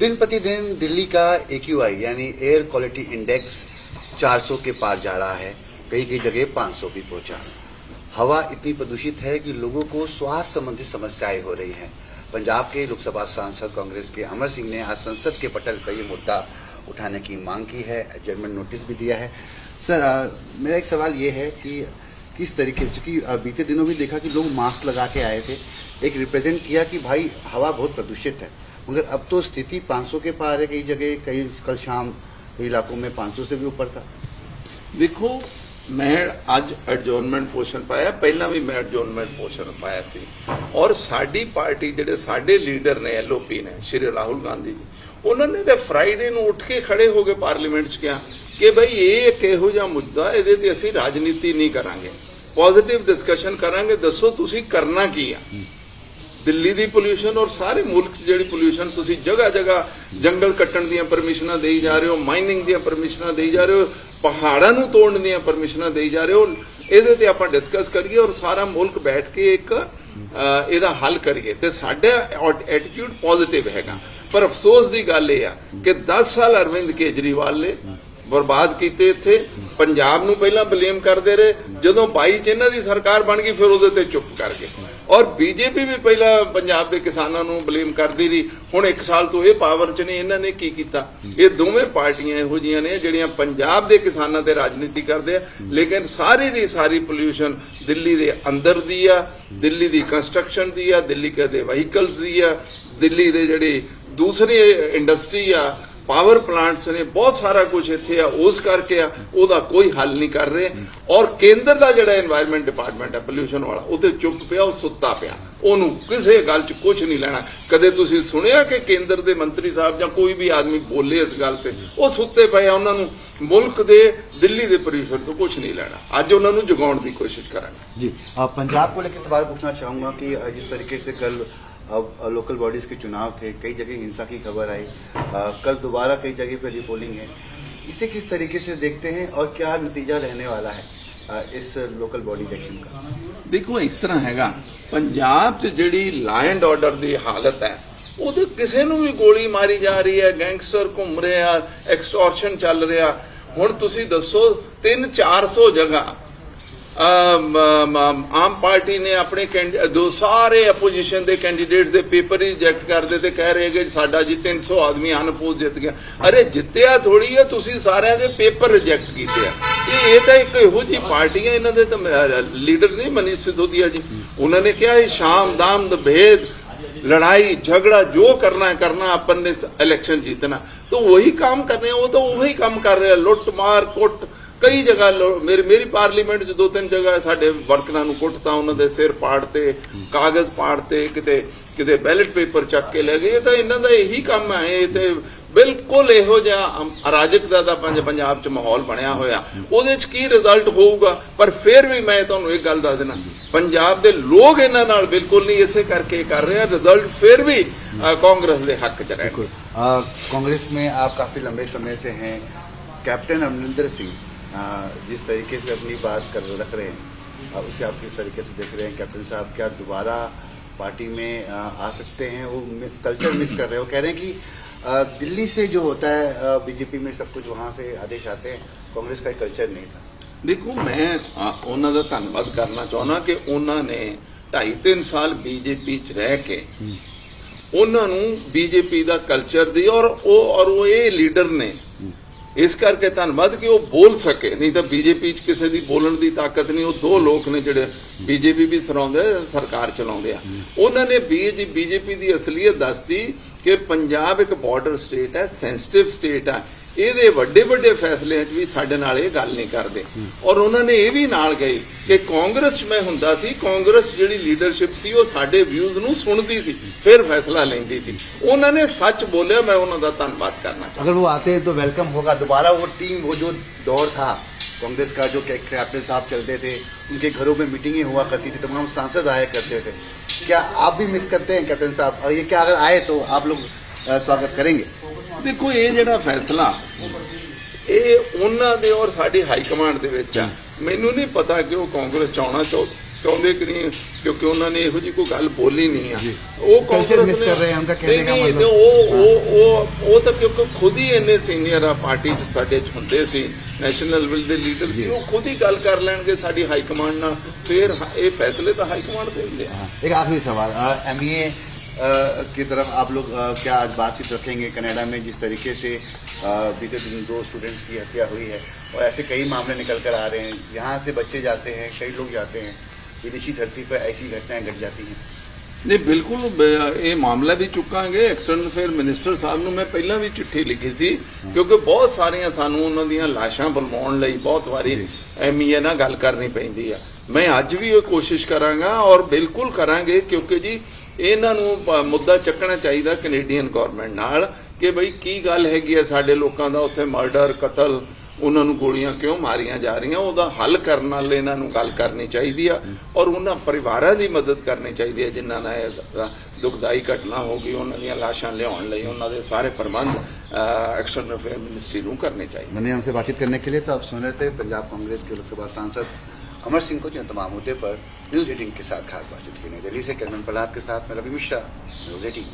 दिन प्रतिदिन दिल्ली का AQI यानी एयर क्वालिटी इंडेक्स 400 के पार जा रहा है। कई कई जगह 500 भी पहुँचा। हवा इतनी प्रदूषित है कि लोगों को स्वास्थ्य संबंधित समस्याएँ हो रही हैं। पंजाब के लोकसभा सांसद कांग्रेस के अमर सिंह ने आज संसद के पटल पर ये मुद्दा उठाने की मांग की है। एडजमेंट नोटिस भी दिया है। सर अ, मेरा एक सवाल ये है कि किस तरीके से कि बीते दिनों भी देखा कि लोग मास्क लगा के आए थे। एक रिप्रेजेंट किया कि भाई हवा बहुत प्रदूषित है। मगर अब तो स्थिति 500 के पार है कई जगह कई कल शाम कई इलाकों में 500 से भी ऊपर था ਦੇਖੋ ਮੈਂ ਅੱਜ ਐਡਜੋਰਨਮੈਂਟ ਪੋਸ਼ਨ ਪਾਇਆ ਪਹਿਲਾਂ ਵੀ ਮੈਂ ਐਡਜੋਰਨਮੈਂਟ ਪੋਸ਼ਨ ਪਾਇਆ ਸੀ ਔਰ ਸਾਡੀ ਪਾਰਟੀ ਜਿਹੜੇ ਸਾਡੇ ਲੀਡਰ ਨੇ ਐਲਓਪੀ ਨੇ ਸ਼੍ਰੀ ਰਾਹੁਲ ਗਾਂਧੀ ਜੀ ਉਹਨਾਂ ਨੇ ਤੇ ਫਰਾਈਡੇ ਨੂੰ ਉੱਠ ਕੇ ਖੜੇ ਹੋ ਕੇ ਪਾਰਲੀਮੈਂਟ 'ਚ ਕਿਹਾ ਕਿ ਭਈ ਇਹ ਇੱਕ ਇਹੋ ਜਿਹਾ ਮੁੱਦਾ ਇਹਦੇ ਤੇ ਅਸੀਂ ਰਾਜਨੀਤੀ ਨਹੀਂ ਕਰਾਂਗੇ ਪੋਜ਼ਿਟਿਵ ਡਿਸਕਸ਼ਨ ਕਰਾਂਗੇ ਦੱਸੋ ਤੁਸੀਂ ਕਰਨਾ ਕੀ ਆ ਦਿੱਲੀ ਦੀ ਪੋਲੂਸ਼ਨ ਔਰ ਸਾਰੇ ਮੁਲਕ 'ਚ ਜਿਹੜੀ ਪੋਲੂਸ਼ਨ ਤੁਸੀਂ ਜਗ੍ਹਾ ਜਗ੍ਹਾ ਜੰਗਲ ਕੱਟਣ ਦੀਆਂ ਪਰਮਿਸ਼ਨਾਂ ਦੇਈ ਜਾ ਰਹੇ ਹੋ ਮਾਈਨਿੰਗ ਦੀਆਂ ਪਰਮਿਸ਼ਨਾਂ ਦੇਈ ਜਾ ਰਹੇ ਹੋ, ਪਹਾੜਾਂ ਨੂੰ ਤੋੜਨ ਦੀਆਂ ਪਰਮਿਸ਼ਨਾਂ ਦੇਈ ਜਾ ਰਹੇ ਹੋ, ਇਹਦੇ ਤੇ ਆਪਾਂ ਡਿਸਕਸ ਕਰੀਏ ਔਰ ਸਾਰਾ ਮੁਲਕ ਬੈਠ ਕੇ ਇੱਕ ਇਹਦਾ ਹੱਲ ਕਰੀਏ। ਤੇ ਸਾਡਾ ਐਟੀਟਿਊਡ ਪੋਜ਼ਿਟਿਵ ਹੈਗਾ। ਪਰ ਅਫਸੋਸ ਦੀ ਗੱਲ ਇਹ ਆ ਕਿ 10 ਸਾਲ ਅਰਵਿੰਦ ਕੇਜਰੀਵਾਲ ਨੇ ਬਰਬਾਦ ਕੀਤੇ ਇੱਥੇ। ਪੰਜਾਬ ਨੂੰ ਪਹਿਲਾਂ ਬਲੇਮ ਕਰਦੇ ਰਹੇ। ਜਦੋਂ 22 ਚ ਇਹਨਾਂ ਦੀ ਸਰਕਾਰ ਬਣ ਗਈ, ਫਿਰ ਉਹਦੇ ਤੇ ਚੁੱਪ ਕਰ ਗਏ। ਔਰ ਬੀਜੇਪੀ ਵੀ ਪਹਿਲਾਂ ਪੰਜਾਬ ਦੇ ਕਿਸਾਨਾਂ ਨੂੰ ਬਲੇਮ ਕਰਦੀ ਰਹੀ। ਹੁਣ 1 ਸਾਲ ਤੋਂ ਇਹ ਪਾਵਰ 'ਚ ਨੇ, ਇਹਨਾਂ ਨੇ ਕੀ ਕੀਤਾ? ਇਹ ਦੋਵੇਂ ਪਾਰਟੀਆਂ ਇਹੋ ਜੀਆਂ ਨੇ, ਜਿਹੜੀਆਂ ਪੰਜਾਬ ਦੇ ਕਿਸਾਨਾਂ ਤੇ ਰਾਜਨੀਤੀ ਕਰਦੇ ਆ। ਲੇਕਿਨ ਸਾਰੀ ਦੀ ਸਾਰੀ ਪੋਲੂਸ਼ਨ ਦਿੱਲੀ ਦੇ ਅੰਦਰ ਦੀ ਆ, ਦਿੱਲੀ ਦੀ ਕੰਸਟਰਕਸ਼ਨ ਦੀ ਆ, ਦਿੱਲੀ ਦੇ ਵਹੀਕਲਸ ਦੀ ਆ, ਦਿੱਲੀ ਦੇ ਜਿਹੜੇ ਦੂਸਰੇ ਇੰਡਸਟਰੀ ਆ ਪਾਵਰ ਪਲਾਂਟਸ ਨੇ ਬਹੁਤ ਸਾਰਾ ਕੁਝ ਇੱਥੇ ਆ, ਉਸ ਕਰਕੇ ਆ, ਉਹਦਾ ਕੋਈ ਹੱਲ ਨਹੀਂ ਕਰ ਰਹੇ। ਔਰ ਕੇਂਦਰ ਦਾ ਜਿਹੜਾ এনवायरमेंट ਡਿਪਾਰਟਮੈਂਟ ਹੈ ਪੋਲੂਸ਼ਨ ਵਾਲਾ ਉਹਦੇ ਚੁੱਪ ਪਿਆ, ਉਹ ਸੁੱਤਾ ਪਿਆ। ਉਹਨੂੰ ਕਿਸੇ ਗੱਲ 'ਚ ਕੁਝ ਨਹੀਂ ਲੈਣਾ। ਕਦੇ ਤੁਸੀਂ ਸੁਣਿਆ ਕਿ ਕੇਂਦਰ ਦੇ ਮੰਤਰੀ ਸਾਹਿਬ ਜਾਂ ਕੋਈ ਵੀ ਆਦਮੀ ਬੋਲੇ ਇਸ ਗੱਲ ਤੇ? ਉਹ ਸੁੱਤੇ ਪਏ ਆ, ਉਹਨਾਂ ਨੂੰ ਮੁਲਕ ਦੇ, ਦਿੱਲੀ ਦੇ ਪੋਲੂਸ਼ਨ ਤੋਂ ਕੁਝ ਨਹੀਂ ਲੈਣਾ। ਅੱਜ ਉਹਨਾਂ ਨੂੰ ਜਗਾਉਣ ਦੀ ਕੋਸ਼ਿਸ਼ ਕਰਾਂਗੇ। ਜੀ ਪੰਜਾਬ ਕੋ ਲੈ ਕੇ ਸਵਾਲ ਪੁੱਛਣਾ ਚਾਹੂੰਗਾ ਕਿ ਜਿਸ ਤਰੀਕੇ ਸੇ ਕੱਲ अब अ, लोकल बॉडीज के चुनाव थे कई जगह हिंसा की खबर आई अ, कल दोबारा कई जगह पे रिपोलिंग है इसे किस तरीके से देखते हैं और क्या नतीजा रहने वाला है अ, इस लोकल बॉडी इलेक्शन का ਦੇਖੋ ਇਸ ਤਰ੍ਹਾਂ ਹੈਗਾ ਪੰਜਾਬ 'ਚ ਜਿਹੜੀ ਲਾ ਐਂਡ ਆਰਡਰ ਦੀ ਹਾਲਤ ਹੈ ਉਹ ਤੇ ਕਿਸੇ ਨੂੰ ਵੀ ਗੋਲੀ ਮਾਰੀ ਜਾ ਰਹੀ ਹੈ ਗੈਂਗਸਟਰ ਘੁੰਮ ਰਹੇ ਆ ਐਕਸਟੋਰਸ਼ਨ ਚੱਲ ਰਿਹਾ ਹੁਣ ਤੁਸੀਂ ਦੱਸੋ 3 400 ਜਗ੍ਹਾ ਅਮ, ਅਮ, ਅਮ, ਆਮ ਪਾਰਟੀ ਨੇ ਆਪਣੇ ਦੋ ਸਾਰੇ ਆਪੋਜੀਸ਼ਨ ਦੇ ਕੈਂਡੀਡੇਟਸ ਦੇ ਪੇਪਰ ਹੀ ਰਿਜੈਕਟ ਕਰਦੇ ਤੇ ਕਹਿ ਰਹੇ ਕਿ ਸਾਡਾ ਜੀ 300 ਆਦਮੀ ਅਨਪੋਜ ਜਿੱਤ ਗਿਆ। ਅਰੇ ਜਿੱਤਿਆ ਥੋੜੀ ਹੈ ਤੁਸੀਂ ਸਾਰਿਆਂ ਦੇ ਪੇਪਰ ਰਿਜੈਕਟ ਕੀਤੇ ਆ। ਇਹ ਇਹ ਤਾਂ ਇੱਕ ਇਹੋ ਜੀ ਪਾਰਟੀ ਹੈ ਇਹਨਾਂ ਦੇ ਤਾਂ ਲੀਡਰ ਨਹੀਂ ਮਨੀ ਸਿਧੋਦੀਆ ਜੀ। ਉਹਨਾਂ ਨੇ ਕਿਹਾ ਇਹ ਸ਼ਾਮ ਦਾਮ ਦਾ ਭੇਦ लड़ाई झगड़ा जो करना है करना अपन ने इलेक्शन जीतना तो वही काम कर रहे हैं वो तो वही काम कर रहे हैं ਕਈ ਜਗ੍ਹਾ ਮੇਰੀ ਮੇਰੀ ਪਾਰਲੀਮੈਂਟ 'ਚ ਦੋ ਤਿੰਨ ਜਗ੍ਹਾ ਸਾਡੇ ਵਰਕਰਾਂ ਨੂੰ ਕੁੱਟਤਾ, ਉਹਨਾਂ ਦੇ ਸਿਰ ਪਾੜ 'ਤੇ, ਕਾਗਜ਼ ਪਾੜ 'ਤੇ, ਕਿਤੇ ਕਿਤੇ ਬੈਲਟ ਪੇਪਰ ਚੱਕ ਕੇ ਲੈ ਗਏ। ਤਾਂ ਇਹਨਾਂ ਦਾ ਇਹੀ ਕੰਮ ਹੈ। ਇਹ ਤੇ ਬਿਲਕੁਲ ਇਹੋ ਜਿਹਾ ਅਰਾਜਕ ਦਾ ਦਾ ਪੰਜਾਬ 'ਚ ਮਾਹੌਲ ਬਣਿਆ ਹੋਇਆ। ਉਹਦੇ 'ਚ ਕੀ ਰਿਜ਼ਲਟ ਹੋਊਗਾ? ਪਰ ਫਿਰ ਵੀ ਮੈਂ ਤੁਹਾਨੂੰ ਇੱਕ ਗੱਲ ਦੱਸ ਦੇਣਾ ਪੰਜਾਬ ਦੇ ਲੋਕ ਇਹਨਾਂ ਨਾਲ ਬਿਲਕੁਲ ਨਹੀਂ ਇਸੇ ਕਰਕੇ ਕਰ ਰਹੇ ਆ। ਰਿਜ਼ਲਟ ਫਿਰ ਵੀ ਕਾਂਗਰਸ ਦੇ ਹੱਕ 'ਚ ਰਹਿ ਕਾਂਗਰਸ ਮੇਂ ਆਪ ਕਾਫੀ ਲੰਬੇ ਸਮੇਂ ਸੇ ਹੈ। ਕੈਪਟਨ ਅਮਰਿੰਦਰ ਸਿੰਘ जिस तरीके से अपनी बात कर रख रहे हैं अ, उसे आप किस तरीके से देख रहे हैं कैप्टन साहब क्या दोबारा पार्टी में अ, आ सकते हैं वो कल्चर मिस कर रहे हो कह रहे हैं कि अ, दिल्ली से जो होता है बीजेपी में सब कुछ वहाँ से आदेश आते हैं कांग्रेस का कल्चर नहीं था ਦੇਖੋ ਮੈਂ ਅ, ਉਹਨਾਂ ਦਾ ਧੰਨਵਾਦ ਕਰਨਾ ਚਾਹੁੰਦਾ ਕਿ ਉਹਨਾਂ ਨੇ 2.5 3 ਸਾਲ ਬੀਜੇਪੀ 'ਚ ਰਹਿ ਕੇ ਉਹਨਾਂ ਨੂੰ ਬੀਜੇਪੀ ਦਾ ਕਲਚਰ ਦੀ ਔਰ ਉਹ ਔਰ ਉਹ ਇਹ ਲੀਡਰ ਨੇ ਇਸ ਕਰਕੇ ਧੰਨਵਾਦ ਕਿ ਉਹ ਬੋਲ ਸਕੇ। ਨਹੀਂ ਤਾਂ ਬੀਜੇਪੀ 'ਚ ਕਿਸੇ ਦੀ ਬੋਲਣ ਦੀ ਤਾਕਤ ਨਹੀਂ ਉਹ ਦੋ ਲੋਕ ਨੇ ਜਿਹੜੇ ਬੀਜੇਪੀ ਵੀ ਸਰਾਉਂਦੇ ਸਰਕਾਰ ਚਲਾਉਂਦੇ ਆ। ਉਹਨਾਂ ਨੇ ਬੀਜੇਪੀ ਦੀ ਅਸਲੀਅਤ ਦੱਸਦੀ ਕਿ ਪੰਜਾਬ ਇੱਕ ਬਾਰਡਰ ਸਟੇਟ ਹੈ ਸੈਂਸਿਟਿਵ ਸਟੇਟ ਹੈ ਇਹਦੇ ਵੱਡੇ ਵੱਡੇ ਫੈਸਲਿਆਂ 'ਚ ਵੀ ਸਾਡੇ ਨਾਲ ਇਹ ਗੱਲ ਨਹੀਂ ਕਰਦੇ ਔਰ ਉਹਨਾਂ ਨੇ ਇਹ ਵੀ ਨਾਲ ਗਏ ਕਿ ਕਾਂਗਰਸ 'ਚ ਮੈਂ ਹੁੰਦਾ ਸੀ ਕਾਂਗਰਸ ਜਿਹੜੀ ਲੀਡਰਸ਼ਿਪ ਸੀ ਉਹ ਸਾਡੇ ਵਿਊਜ਼ ਨੂੰ ਸੁਣਦੀ ਸੀ ਫਿਰ ਫੈਸਲਾ ਲੈਂਦੀ ਸੀ ਉਹਨਾਂ ਨੇ ਸੱਚ ਬੋਲਿਆ ਮੈਂ ਉਹਨਾਂ ਦਾ ਧੰਨਵਾਦ ਕਰਨਾ ਚਾਹੁੰਦਾ अगर वो आते हैं तो वेलकम होगा दोबारा वो टीम वो जो दौर था कांग्रेस का जो कै- कैप्टन साहब चलते थे उनके घरों में मीटिंगें हुआ करती थी तमाम सांसद आया करते थे क्या आप भी मिस करते हैं कैप्टन साहब और ये क्या अगर आए तो आप लोग अ, स्वागत करेंगे ਦੇਖੋ ਇਹ ਜਿਹੜਾ ਫੈਸਲਾ ਇਹ ਉਹਨਾਂ ਦੇ ਔਰ ਸਾਡੀ ਹਾਈ ਕਮਾਂਡ ਦੇ ਵਿੱਚ ਆ ਮੈਨੂੰ ਨਹੀਂ ਪਤਾ ਕਿ ਉਹ ਕਾਂਗਰਸ ਚ ਆਉਣਾ ਚਾਹੁ- ਚਾਹੁੰਦੇ ਕਿ ਨਹੀਂ ਕਿਉਂਕਿ ਉਹਨਾਂ ਨੇ ਇਹੋ ਜੀ ਕੋਈ ਗੱਲ ਬੋਲੀ ਨਹੀਂ ਆ ਉਹ Culture miss ਕਰ ਰਹੇ ਹਨ, ਉਨਕਾ ਕਹਿਣੇ ਨਹੀਂ, ਕਾ ਨਹੀਂ, ਮਤਲਬ। ਉਹ ਉਹ ਉਹ ਕਿਉਂਕਿ ਖੁਦ ਹੀ ਇੰਨੇ ਸੀਨੀਅਰ ਆ ਪਾਰਟੀ 'ਚ ਸਾਡੇ 'ਚ ਹੁੰਦੇ ਸੀ ਨੈਸ਼ਨਲ ਲੈਵਲ ਦੇ ਲੀਡਰ ਸੀ ਉਹ ਖੁਦ ਹੀ ਗੱਲ ਕਰ ਲੈਣਗੇ ਸਾਡੀ ਹਾਈ ਕਮਾਂਡ ਨਾਲ ਫਿਰ ਹ- ਇਹ ਫੈਸਲੇ ਤਾਂ ਹਾਈ ਕਮਾਂਡ ਦੇ ਹੁੰਦੇ ਆ एक आखिरी सवाल एम की तरफ आप लोग अ, क्या आज बातचीत रखेंगे कनाडा में जिस तरीके से अ, बीते दिन दो स्टूडेंट्स की हत्या हुई है और ऐसे कई मामले निकल कर आ रहे हैं यहाँ से बच्चे जाते हैं कई लोग जाते हैं विदेशी धरती पर ऐसी घटनाएं घट जाती हैं ਨਹੀਂ ਬਿਲਕੁਲ ਬ- ਇਹ ਮਾਮਲਾ ਵੀ ਚੁੱਕਾਂਗੇ ਐਕਸਟਰਨਲ ਅਫੇਅਰ ਮਿਨਿਸਟਰ ਸਾਹਿਬ ਨੂੰ ਮੈਂ ਪਹਿਲਾਂ ਵੀ ਚਿੱਠੀ ਲਿਖੀ ਸੀ ਕਿਉਂਕਿ ਬਹੁਤ ਸਾਰੀਆਂ ਸਾਨੂੰ ਉਹਨਾਂ ਦੀਆਂ ਲਾਸ਼ਾਂ ਬੁਲਵਾਉਣ ਲਈ ਬਹੁਤ ਵਾਰੀ ਐਮਈਏ ਨਾਲ ਗੱਲ ਕਰਨੀ ਪੈਂਦੀ ਆ ਮੈਂ ਅੱਜ ਵੀ ਇਹ ਕੋਸ਼ਿਸ਼ ਕਰਾਂਗਾ ਔਰ ਬਿਲਕੁਲ ਕਰਾਂਗੇ ਕਿਉਂਕਿ ਜੀ ਇਹਨਾਂ ਨੂੰ ਪ- ਮੁੱਦਾ ਚੱਕਣਾ ਚਾਹੀਦਾ ਕੈਨੇਡੀਅਨ ਗਵਰਨਮੈਂਟ ਨਾਲ ਕਿ ਬਈ ਕੀ ਗੱਲ ਹੈਗੀ ਆ ਸਾਡੇ ਲੋਕਾਂ ਦਾ ਉੱਥੇ ਮਰਡਰ ਕਤਲ ਉਹਨਾਂ ਨੂੰ ਗੋਲੀਆਂ ਕਿਉਂ ਮਾਰੀਆਂ ਜਾ ਰਹੀਆਂ ਉਹਦਾ ਹੱਲ ਕਰਨ ਨਾਲ ਇਹਨਾਂ ਨੂੰ ਗੱਲ ਕਰਨੀ ਚਾਹੀਦੀ ਆ ਔਰ ਉਹਨਾਂ ਪਰਿਵਾਰਾਂ ਦੀ ਮਦਦ ਕਰਨੀ ਚਾਹੀਦੀ ਹੈ ਜਿਨ੍ਹਾਂ ਨਾਲ ਇਹ ਦੁਖਦਾਈ ਘਟਨਾ ਹੋ ਗਈ ਉਹਨਾਂ ਦੀਆਂ ਲਾਸ਼ਾਂ ਲਿਆਉਣ ਲਈ ਉਹਨਾਂ ਦੇ ਸਾਰੇ ਪ੍ਰਬੰਧ ਐਕਸਟਰਨਲ ਅਫੇਅਰ ਮਿਨਿਸਟਰੀ ਨੂੰ ਕਰਨੇ ਚਾਹੀਦੇ मैंने हमसे बातचीत करने के लिए तो आप सुन रहे थे पंजाब कांग्रेस के लोकसभा सांसद अमर सिंह को जो तमाम मुद्दे पर न्यूज एटीन के साथ खास बातचीत की नई दिल्ली से कैमरन प्रहलाद के साथ मैं रवि मिश्रा न्यूज एटीन